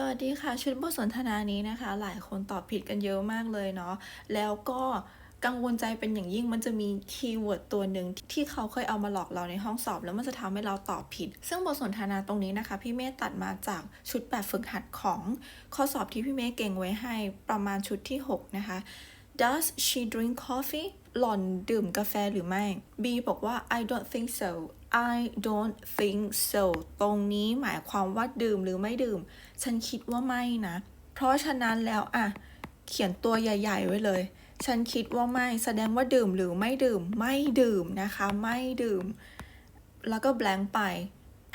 สวัสดีค่ะ ชุดบทสนทนานี้นะคะ หลายคนตอบผิดกันเยอะมากเลยเนาะแล้วก็กังวลใจเป็นอย่างยิ่งมันจะมีคีย์เวิร์ดตัวหนึ่งที่เขาเคยเอามาหลอกเราในห้องสอบ แล้วมันจะทำให้เราตอบผิด ซึ่งบทสนทนาตรงนี้นะคะ พี่เมย์ตัดมาจากชุดแบบฝึกหัดของข้อสอบที่พี่เมย์เก่งไว้ให้ประมาณชุดที่ 6 นะคะ Does she drink coffee หล่อนดื่มกาแฟหรือไม่ B บอกว่า I don't think so I don't think so ตรงนี้หมายความว่าดื่มหรือไม่ดื่ม ฉันคิดว่าไม่นะ เพราะฉะนั้นแล้วอะเขียนตัวใหญ่ ๆ ไว้เลย ฉันคิดว่าไม่ แสดงว่าดื่มหรือไม่ดื่ม ไม่ดื่มนะคะ ไม่ดื่ม แล้วก็ blank ไป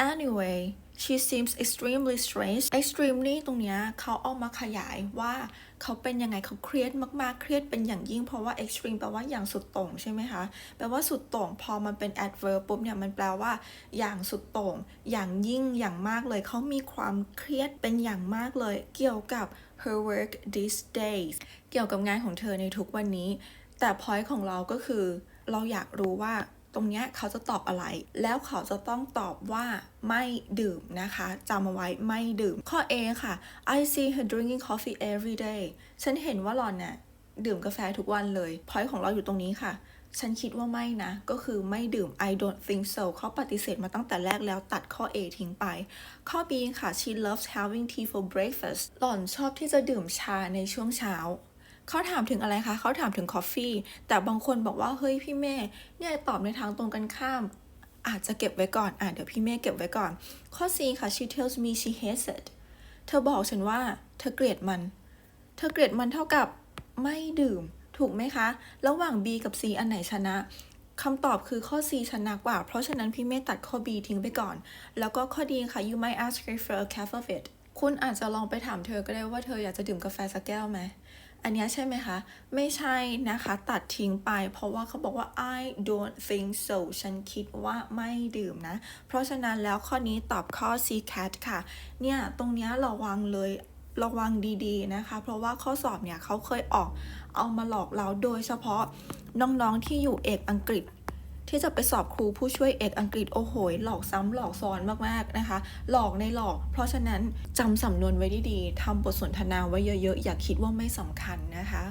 anyway she seems extremely stressed extremely ตรงเนี้ยเขาเอามาขยายว่าเขาเป็นยังไงเขาเครียดมากๆ เครียดเป็นอย่างยิ่งเพราะว่า extreme แปลว่าอย่างสุดโต่งใช่ไหมคะ แปลว่าสุดโต่งพอมันเป็น adverb ปุ๊บเนี่ยมันแปลว่า อย่างสุดโต่ง อย่างยิ่งอย่างมากเลย เขามีความเครียดเป็นอย่างมากเลย เกี่ยวกับ her work these days เกี่ยวกับงานของเธอในทุกวันนี้ แต่ point ของเราก็คือ เราอยากรู้ว่า ตรงเนี้ยเขาจะตอบอะไร แล้วเขาจะต้องตอบว่าไม่ดื่มนะคะจำเอาไว้ไม่ดื่ม ข้อ A ค่ะ I see her drinking coffee every day ฉันเห็นว่าหล่อนเนี่ยดื่มกาแฟทุกวันเลย point ของเราอยู่ตรงนี้ค่ะ ฉันคิดว่าไม่นะ ก็คือไม่ดื่ม I don't think so เขาปฏิเสธมาตั้งแต่แรกแล้วตัดข้อ A ทิ้งไป ข้อ B ค่ะ she loves having tea for breakfast หล่อนชอบที่จะดื่มชาในช่วงเช้า เขาถามถึงอะไรคะ เขาถามถึง coffee แต่บางคนบอกว่า เฮ้ยพี่เม่เนี่ยตอบในทางตรงกันข้าม อาจจะเก็บไว้ก่อน อะเดี๋ยวพี่เม่เก็บไว้ก่อน ข้อ C ค่ะ she tells me she hates it เธอบอกฉันว่า เธอเกลียดมัน เธอเกลียดมันเท่ากับไม่ดื่ม ถูกไหมคะ ระหว่าง B กับ C อันไหนชนะคำตอบคือข้อ C ชนะกว่า เพราะฉะนั้นพี่เมย์ตัดข้อ B ทิ้งไปก่อน แล้วก็ข้อดีค่ะ you might ask her for a cup of it คุณอาจจะลองไปถามเธอก็ได้ว่าเธออยากจะดื่มกาแฟสักแก้วไหม อันนี้ใช่ไหมคะ ไม่ใช่นะคะ ตัดทิ้งไป เพราะว่าเขาบอกว่า I don't think so ฉันคิดว่าไม่ดื่มนะ เพราะฉะนั้นแล้วข้อนี้ตอบข้อ C cat ค่ะ เนี่ย ตรงนี้ระวังเลยระวังดีๆนะคะ เพราะว่าข้อสอบเนี่ยเขาเคยออกเอามาหลอกเราโดยเฉพาะน้องๆที่อยู่เอกอังกฤษ ที่จะไปสอบครูผู้ช่วยเอกอังกฤษโอ้โหหลอกซ้ำหลอกซ้อนมากๆนะคะ หลอกในหลอก เพราะฉะนั้นจำสำนวนไว้ดีๆทำบทสนทนาไว้เยอะๆ อย่าคิดว่าไม่สำคัญนะคะ